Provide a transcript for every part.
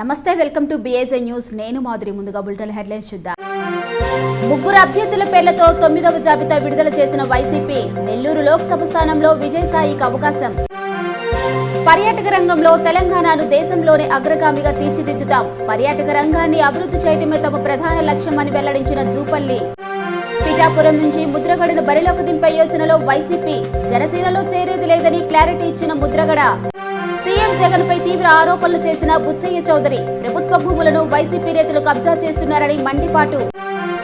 నమస్తే welcome to BSI news నేను మాధురి ముందుగా బులెటిన్ హెడ్లైన్స్ చూద్దాం. ముగ్గురు అభ్యర్థుల పేర్లతో తొమ్మిదవ జాబితా విడుదల చేసిన వైసీపీ నెల్లూరు లోక్సభ స్థానంలో విజయసాయికి అవకాశం. పర్యాటక రంగంలో తెలంగాణను దేశంలోనే అగ్రగామిగా తీర్చిదిద్దుతాం. పర్యాటక రంగాన్ని అభివృద్ధి చేయడమే తమ ప్రధాన లక్ష్యమని వెల్లడించిన జూపల్లి. పిఠాపురం నుంచి ముద్రగడను బరిలోకి దింపే యోచనలో వైసీపీ జనసేనలో చేరేది లేదని క్లారిటీ ఇచ్చిన ముద్రగడ. సీఎం జగన్ పై తీవ్ర ఆరోపణలు చేసిన బుచ్చయ్య చౌదరి ప్రభుత్వ భూములను వైసీపీ నేతలు కబ్జా చేస్తున్నారని మండిపాటు.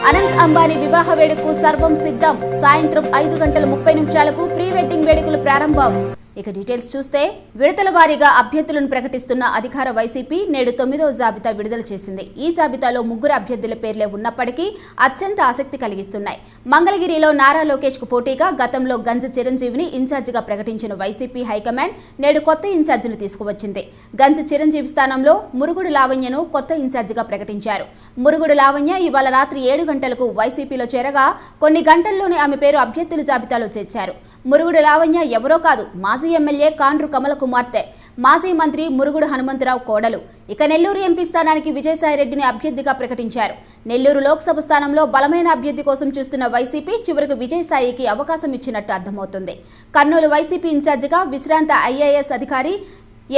అనంత్ అంబానీ వివాహ వేడుకకు సర్వం సిద్ధం. సాయంత్రం ఐదు గంటల ముప్పై నిమిషాలకు ప్రీ వెడ్డింగ్ వేడుకలు ప్రారంభం. ఇక డీటెయిల్స్ చూస్తే విడతల వారీగా అభ్యర్థులను ప్రకటిస్తున్న అధికార వైసీపీ నేడు తొమ్మిదవ జాబితా విడుదల చేసింది. ఈ జాబితాలో ముగ్గురు అభ్యర్థుల పేర్లే ఉన్నప్పటికీ అత్యంత ఆసక్తి కలిగిస్తున్నాయి. మంగళగిరిలో నారా లోకేష్కు పోటీగా గతంలో గంజ చిరంజీవిని ఇన్ఛార్జిగా ప్రకటించిన వైసీపీ హైకమాండ్ నేడు కొత్త ఇన్ఛార్జిని తీసుకువచ్చింది. గంజ చిరంజీవి స్థానంలో మురుగుడు లావణ్యను కొత్త ఇన్ఛార్జిగా ప్రకటించారు. మురుగుడు లావణ్య ఇవాళ రాత్రి ఏడు గంటలకు వైసీపీలో చేరగా కొన్ని గంటల్లోనే ఆమె పేరు అభ్యర్థుల జాబితాలో చేర్చారు. మురుగుడు లావణ్య ఎవరో కాదు మాజీ ఎమ్మెల్యే కాండ్రు కమల కుమార్తె. మాజీ మంత్రి మురుగుడు హనుమంతరావు కోడలు. ఇక నెల్లూరు ఎంపీ స్థానానికి విజయసాయిరెడ్డిని అభ్యర్థిగా ప్రకటించారు. నెల్లూరు లోక్సభ స్థానంలో బలమైన అభ్యర్థి కోసం చూస్తున్న వైసీపీ చివరకు విజయసాయికి అవకాశం ఇచ్చినట్టు అర్థమవుతుంది. కర్నూలు వైసీపీ ఇన్ఛార్జిగా విశ్రాంత ఐఏఎస్ అధికారి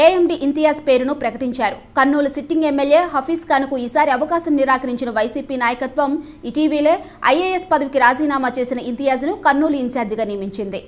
ఏఎండి ఇంతియాజ్ పేరును ప్రకటించారు. కర్నూలు సిట్టింగ్ ఎమ్మెల్యే హఫీజ్ ఖాన్కు ఈసారి అవకాశం నిరాకరించిన వైసీపీ నాయకత్వం ఇటీవలే ఐఏఎస్ పదవికి రాజీనామా చేసిన ఇంతియాజ్ను కర్నూలు ఇన్ఛార్జిగా నియమించింది.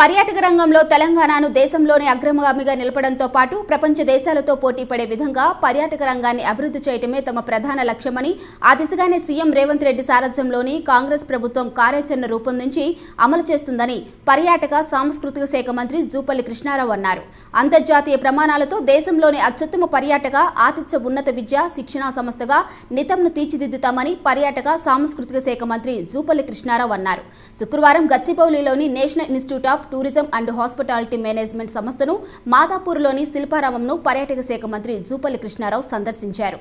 పర్యాటక రంగంలో తెలంగాణను దేశంలోనే అగ్రగామిగా నిలపడంతో పాటు ప్రపంచ దేశాలతో పోటీ పడే విధంగా పర్యాటక రంగాన్ని అభివృద్ధి చేయటమే తమ ప్రధాన లక్ష్యమని ఆ దిశగానే సీఎం రేవంత్ రెడ్డి సారథ్యంలోని కాంగ్రెస్ ప్రభుత్వం కార్యాచరణ రూపొందించి అమలు చేస్తుందని పర్యాటక సాంస్కృతిక శాఖ మంత్రి జూపల్లి కృష్ణారావు అన్నారు. అంతర్జాతీయ ప్రమాణాలతో దేశంలోని అత్యుత్తమ పర్యాటక ఆతిథ్య ఉన్నత విద్య శిక్షణా సంస్థగా నితంను తీర్చిదిద్దుతామని పర్యాటక సాంస్కృతిక శాఖ మంత్రి జూపల్లి కృష్ణారావు అన్నారు. శుక్రవారం గచ్చిబౌలిలోని national institute of tourism and hospitality management సంస్థను మాదాపూర్లోని శిల్పారామంను పర్యాటక శాఖ మంత్రి జూపల్లి కృష్ణారావు సందర్శించారు.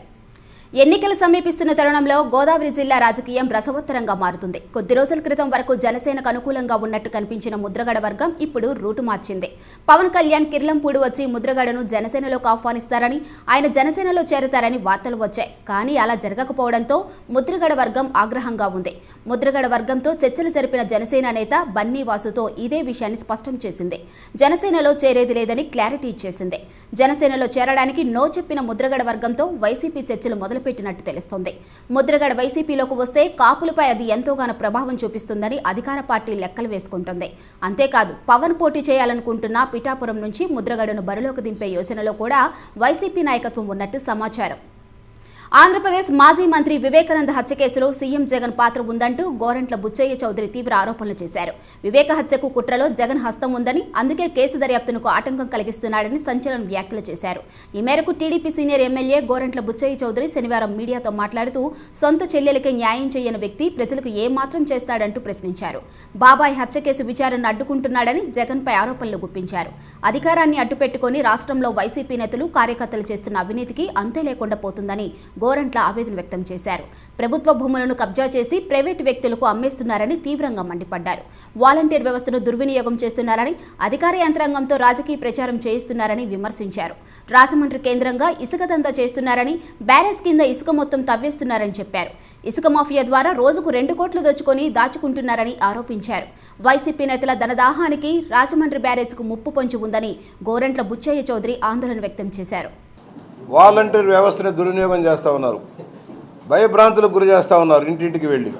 ఎన్నికలు సమీపిస్తున్న తరుణంలో గోదావరి జిల్లా రాజకీయం రసవత్తరంగా మారుతుంది. కొద్ది రోజుల క్రితం వరకు జనసేనకు అనుకూలంగా ఉన్నట్టు కనిపించిన ముద్రగడ వర్గం ఇప్పుడు రూటు మార్చింది. పవన్ కళ్యాణ్ కిర్లంపూడి వచ్చి ముద్రగడను జనసేనలోకి ఆహ్వానిస్తారని ఆయన జనసేనలో చేరుతారని వార్తలు వచ్చాయి. కానీ అలా జరగకపోవడంతో ముద్రగడ వర్గం ఆగ్రహంగా ఉంది. ముద్రగడ వర్గంతో చర్చలు జరిపిన జనసేన నేత బన్నీ వాసుతో ఇదే విషయాన్ని స్పష్టం చేసింది. జనసేనలో చేరేది లేదని క్లారిటీ ఇచ్చేసింది. జనసేనలో చేరడానికి నో చెప్పిన ముద్రగడ వర్గంతో వైసీపీ చర్చలు మొదలు మొదలుపెట్టినట్టు తెలుస్తోంది. ముద్రగడ వైసీపీలోకి వస్తే కాపులపై అది ఎంతోగానో ప్రభావం చూపిస్తుందని అధికార పార్టీ లెక్కలు వేసుకుంటోంది. అంతేకాదు పవన్ పోటీ చేయాలనుకుంటున్న పిఠాపురం నుంచి ముద్రగడను బరిలోకి దింపే యోచనలో కూడా వైసీపీ నాయకత్వం ఉన్నట్టు సమాచారం. ఆంధ్రప్రదేశ్ మాజీ మంత్రి వివేకానంద హత్య కేసులో సీఎం జగన్ పాత్ర ఉందంటూ గోరంట్ల బుచ్చయ్య చౌదరి తీవ్ర ఆరోపణలు చేశారు. వివేక హత్యకు కుట్రలో జగన్ హస్తం ఉందని అందుకే కేసు దర్యాప్తునకు ఆటంకం కలిగిస్తున్నాడని సంచలన వ్యాఖ్యలు చేశారు. ఈ మేరకు TDP senior MLA Gorantla Butchaiah Chowdary శనివారం మీడియాతో మాట్లాడుతూ సొంత చెల్లెలకే న్యాయం చేయని వ్యక్తి ప్రజలకు ఏమాత్రం చేస్తాడంటూ ప్రశ్నించారు. బాబాయ్ హత్య కేసు విచారణను అడ్డుకుంటున్నాడని జగన్పై ఆరోపణలు గుప్పించారు. అధికారాన్ని అడ్డుపెట్టుకుని రాష్ట్రంలో వైసీపీ నేతలు కార్యకర్తలు చేస్తున్న అవినీతికి అంతే లేకుండా పోతుందని గోరంట్ల ఆవేదన వ్యక్తం చేశారు. ప్రభుత్వ భూములను కబ్జా చేసి ప్రైవేటు వ్యక్తులకు అమ్మేస్తున్నారని తీవ్రంగా మండిపడ్డారు. వాలంటీర్ వ్యవస్థను దుర్వినియోగం చేస్తున్నారని అధికార యంత్రాంగంతో రాజకీయ ప్రచారం చేయిస్తున్నారని విమర్శించారు. రాజమండ్రి కేంద్రంగా ఇసుక దందా చేస్తున్నారని బ్యారేజ్ కింద ఇసుక మొత్తం తవ్వేస్తున్నారని చెప్పారు. ఇసుక మాఫియా ద్వారా రోజుకు రెండు కోట్లు దోచుకొని దాచుకుంటున్నారని ఆరోపించారు. వైసీపీ నేతల ధనదాహానికి రాజమండ్రి బ్యారేజ్కు ముప్పు పొంచి ఉందని గోరంట్ల బుచ్చయ్య చౌదరి ఆందోళన వ్యక్తం చేశారు. వాలంటీర్ వ్యవస్థని దుర్వినియోగం చేస్తూ ఉన్నారు. భయభ్రాంతులకు గురి చేస్తూ ఉన్నారు ఇంటింటికి వెళ్ళి.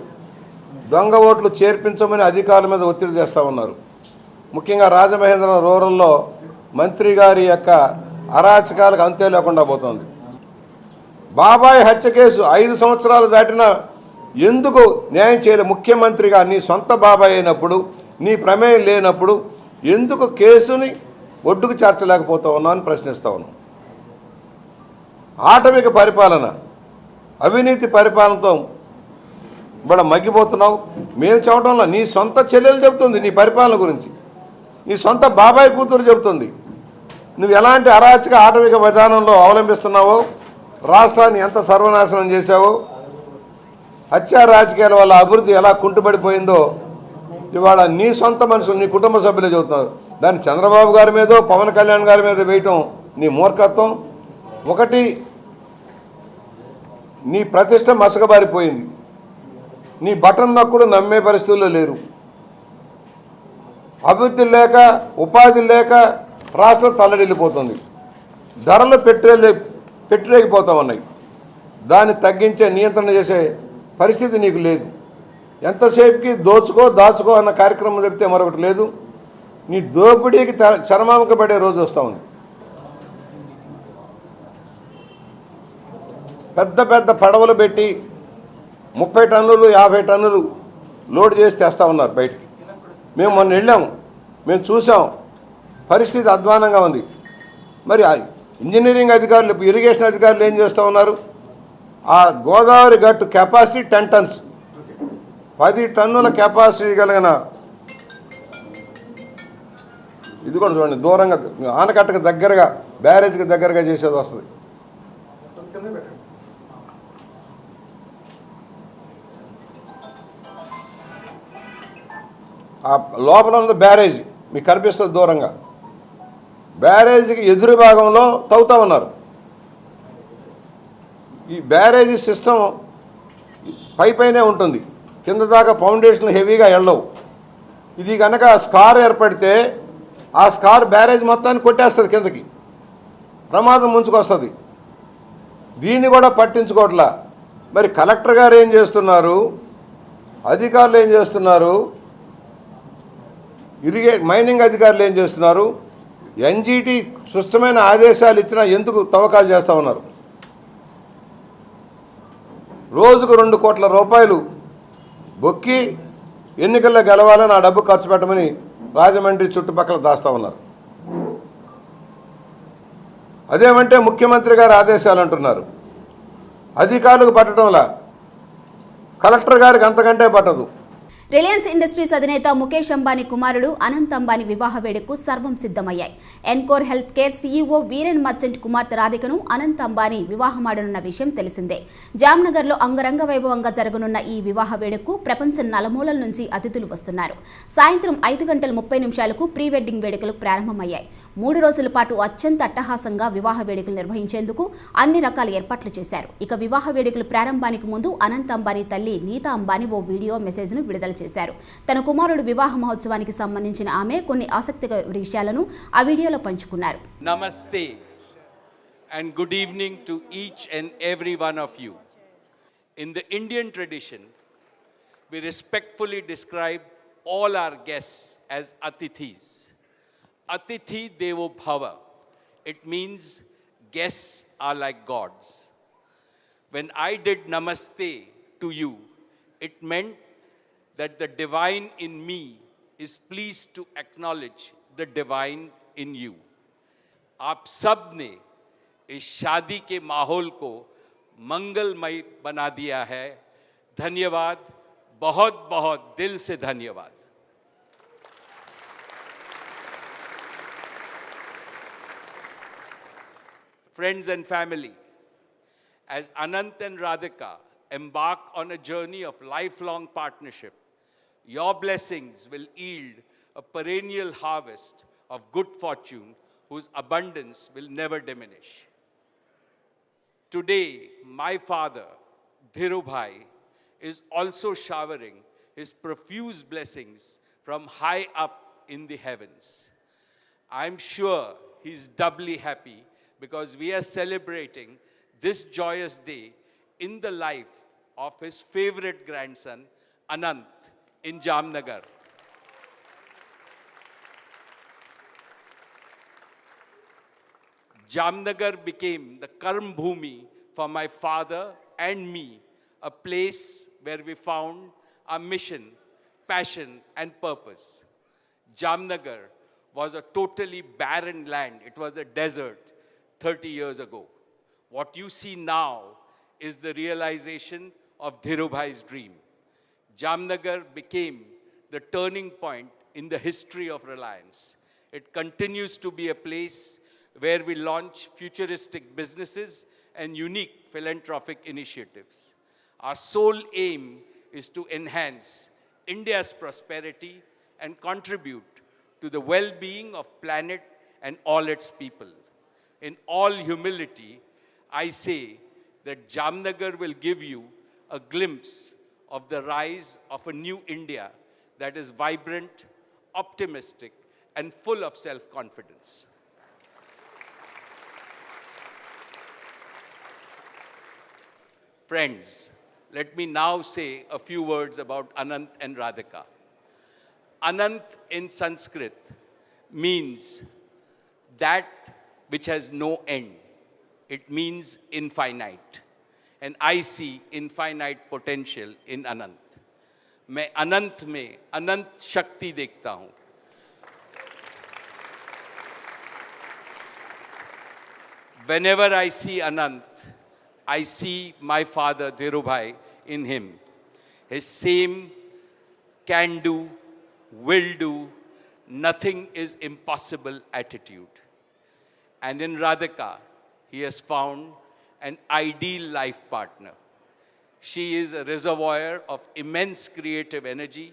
దొంగ ఓట్లు చేర్పించమని అధికారుల మీద ఒత్తిడి చేస్తూ ఉన్నారు. ముఖ్యంగా రాజమహేంద్రం రూరల్లో మంత్రి గారి యొక్క అరాచకాలకు అంతే లేకుండా పోతుంది. బాబాయ్ హత్య కేసు ఐదు సంవత్సరాలు దాటినా ఎందుకు న్యాయం చేయలే ముఖ్యమంత్రిగా నీ సొంత బాబాయ్ అయినప్పుడు నీ ప్రమేయం లేనప్పుడు ఎందుకు కేసుని ఒడ్డుకు చేర్చలేకపోతా ఉన్నావు అని ప్రశ్నిస్తా ఉన్నాను ఆటవిక పరిపాలన అవినీతి పరిపాలనతో ఇవాళ మగ్గిపోతున్నావు. మేము చెప్పడంలో నీ సొంత చెల్లెలు చెబుతుంది నీ పరిపాలన గురించి. నీ సొంత బాబాయ్ కూతురు చెబుతుంది. నువ్వు ఎలాంటి అరాచక ఆటవిక విధానంలో అవలంబిస్తున్నావో రాష్ట్రాన్ని ఎంత సర్వనాశనం చేశావో హత్యా రాజకీయాల వల్ల అభివృద్ధి ఎలా కుంటుపడిపోయిందో ఇవాళ నీ సొంత మనుషులు నీ కుటుంబ సభ్యులే చెబుతున్నారు. దాన్ని చంద్రబాబు గారి మీదో పవన్ కళ్యాణ్ గారి మీద వేయటం నీ మూర్ఖత్వం. ఒకటి నీ ప్రతిష్ట మసకబారిపోయింది. నీ బటన్ నొక్కడు నమ్మే పరిస్థితుల్లో లేరు. అభివృద్ధి లేక ఉపాధి లేక రాష్ట్రం తల్లడిల్లిపోతుంది. ధరలు పెట్టే పెట్టలేకపోతా ఉన్నాయి దాన్ని తగ్గించే నియంత్రణ చేసే పరిస్థితి నీకు లేదు. ఎంతసేపుకి దోచుకో దాచుకో అన్న కార్యక్రమం చెప్తే మరొకటి లేదు. నీ దోపిడీకి త- పడే రోజు వస్తూ ఉంది. పెద్ద పెద్ద పడవలు పెట్టి ముప్పై టన్నులు యాభై టన్నులు లోడ్ చేసి తెస్తా ఉన్నారు బయటికి. మేము మొన్న వెళ్ళాము. మేము చూసాం. పరిస్థితి అధ్వానంగా ఉంది. మరి ఆ ఇంజనీరింగ్ అధికారులు ఇరిగేషన్ అధికారులు ఏం చేస్తూ ఉన్నారు? ఆ గోదావరి గట్టు కెపాసిటీ టెన్ టన్స్. పది టన్నుల కెపాసిటీ కలిగిన ఇది కూడా చూడండి దూరంగా ఆనకట్టకు దగ్గరగా బ్యారేజ్కి దగ్గరగా చేసేది వస్తుంది. ఆ లోపల ఉన్న బ్యారేజ్ మీకు కనిపిస్తుంది దూరంగా. బ్యారేజీకి ఎదురు భాగంలో తవ్వుతా ఉన్నారు. ఈ బ్యారేజీ సిస్టమ్ పై పైనే ఉంటుంది. కింద దాకా ఫౌండేషన్లు హెవీగా వెళ్ళవు ఇది కనుక స్కార్ ఏర్పడితే ఆ స్కార్ బ్యారేజ్ మొత్తాన్ని కొట్టేస్తుంది కిందకి. ప్రమాదం ముంచుకొస్తుంది. దీన్ని కూడా పట్టించుకోవట్లా. మరి కలెక్టర్ గారు ఏం చేస్తున్నారు? అధికారులు ఏం చేస్తున్నారు? ఇరిగే మైనింగ్ అధికారులు ఏం చేస్తున్నారు? ఎన్జీటీ స్పష్టమైన ఆదేశాలు ఇచ్చినా ఎందుకు తవ్వకాలు చేస్తూ ఉన్నారు? రోజుకు రెండు కోట్ల రూపాయలు బొక్కి ఎన్నికల్లో గెలవాలని ఆ డబ్బు ఖర్చు పెట్టమని రాజమండ్రి చుట్టుపక్కల దాస్తా ఉన్నారు. అదేమంటే ముఖ్యమంత్రి గారి ఆదేశాలు అంటున్నారు. అధికారులకు పట్టడంలా. కలెక్టర్ గారికి అంతకంటే పట్టదు. రిలయన్స్ ఇండస్ట్రీస్ అధినేత ముఖేష్ అంబానీ కుమారుడు అనంత్ అంబానీ వివాహ వేడుకకు సర్వం సిద్ధమయ్యాయి. Encore health care CEO Viren Merchant కుమార్తె రాధికను అనంత్ అంబానీ వివాహమాడనున్న విషయం తెలిసిందే. జామ్నగర్లో అంగరంగ వైభవంగా జరగనున్న ఈ వివాహ వేడుకకు ప్రపంచం నలుమూలల నుంచి అతిథులు వస్తున్నారు. సాయంత్రం ఐదు గంటల ముప్పై నిమిషాలకు ప్రీ వెడ్డింగ్ వేడుకలు ప్రారంభమయ్యాయి. మూడు రోజుల పాటు అత్యంత అట్టహాసంగా వివాహ వేడుకలు నిర్వహించేందుకు అన్ని రకాల ఏర్పాట్లు చేశారు. ఇక వివాహ వేడుకలు ప్రారంభానికి ముందు అనంత్ అంబానీ తల్లి నీతా అంబానీ ఓ వీడియో మెసేజ్ను విడుదల చేశారు తన కుమారుడు వివాహ మహోత్సవానికి సంబంధించిన ఆమె కొన్ని ఆసక్తికర విషయాలను ఆ వీడియోలో పంచుకున్నారు Namaste and good evening to each and every one of you. In the Indian tradition, we respectfully describe all our guests as atithis. Atithi Devo Bhava. It means guests are like gods. When I did namaste to you, it meant that the divine in me is pleased to acknowledge the divine in you. आप सब ने इस शादी के माहौल को मंगलमय बना दिया है धन्यवाद बहुत बहुत दिल से धन्यवाद Friends and family, as Anant and Radhika embark on a journey of lifelong partnership, your blessings will yield a perennial harvest of good fortune whose abundance will never diminish. Today, my father, Dhirubhai, is also showering his profuse blessings from high up in the heavens. I'm sure he's doubly happy because we are celebrating this joyous day in the life of his favorite grandson, Anant, in Jamnagar. Jamnagar became the Karm Bhumi for my father and me, a place where we found our mission, passion, and purpose. Jamnagar was a totally barren land, it was a desert 30 years ago. What you see now is the realization of Dhirubhai's dream. Jamnagar became the turning point in the history of Reliance. It continues to be a place where we launch futuristic businesses and unique philanthropic initiatives. Our sole aim is to enhance India's prosperity and contribute to the well-being of planet and all its people. In all humility, I say that Jamnagar will give you a glimpse of the rise of a new India that is vibrant, optimistic, and full of self confidence. Friends, let me now say a few words about Anant and Radhika. Anant in Sanskrit means that which has no end. It means infinite And I see infinite potential in Anant. मैं अनंत में अनंत शक्ति देखता हूं Whenever I see Anant, I see my father Dhirubhai in him. His same can do, will do, nothing is impossible attitude. And in Radhika, he has found an ideal life partner. She is a reservoir of immense creative energy.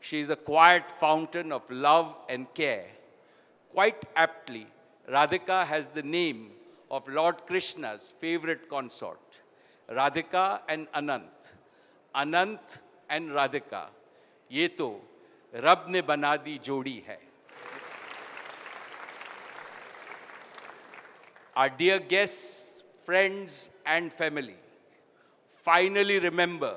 She is a quiet fountain of love and care. Quite aptly, Radhika has the name of Lord Krishna's favorite consort, Radhika and Anant. Anant and Radhika, ये तो रब ने बना दी जोड़ी है Our dear guests, friends, and family, finally remember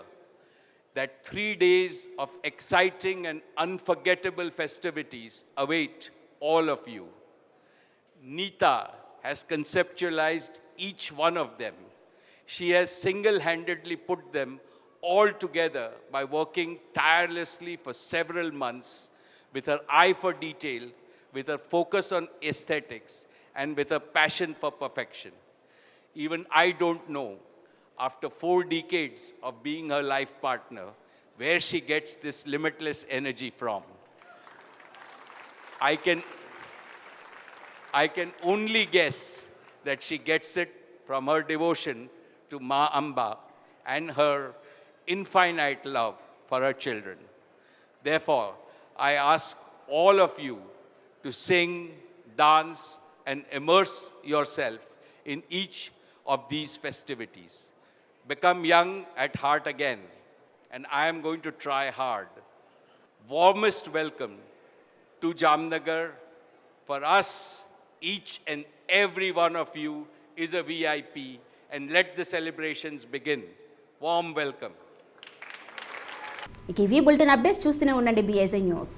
that three days of exciting and unforgettable festivities await all of you. Nita has conceptualized each one of them. She has single handedly put them all together by working tirelessly for several months with her eye for detail, with her focus on aesthetics, and with her passion for perfection. Even I don't know, after four decades of being her life partner, where she gets this limitless energy from. I can, I can only guess that she gets it from her devotion to Ma Amba and her infinite love for her children. Therefore, I ask all of you to sing, dance, and immerse yourself in each of these festivities. Become young at heart again, and I am going to try hard. Warmest welcome to Jamnagar. For us, each and every one of you is a VIP, and let the celebrations begin. Warm welcome. ఇక ఇవి bulletin updates చూస్తూనే ఉండండి BSI news